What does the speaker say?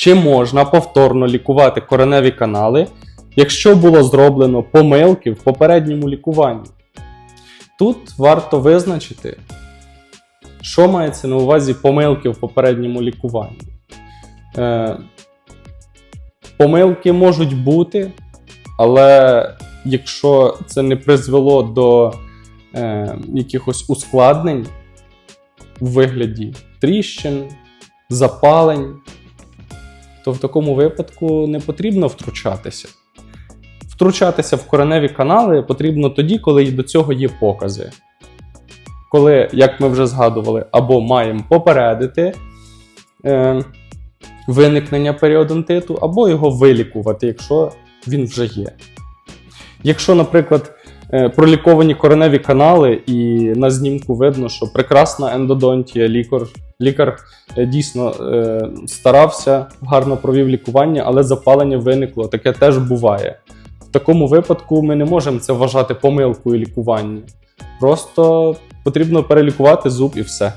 Чи можна повторно лікувати кореневі канали, якщо було зроблено помилки в попередньому лікуванні? Тут варто визначити, що мається на увазі помилки в попередньому лікуванні. Е, помилки можуть бути, але якщо це не призвело до е, якихось ускладнень в вигляді тріщин, запалень, то в такому випадку не потрібно втручатися. Втручатися в кореневі канали потрібно тоді, коли до цього є покази. Коли, як ми вже згадували, або маємо попередити е, виникнення періодонтиту, або його вилікувати, якщо він вже є. Якщо, наприклад, е, проліковані кореневі канали, і на знімку видно, що прекрасна ендодонтія, лікар, лікар е, дійсно е, старався, гарно провів лікування, але запалення виникло. Таке теж буває. В такому випадку ми не можемо це вважати помилкою лікування. Просто потрібно перелікувати зуб і все.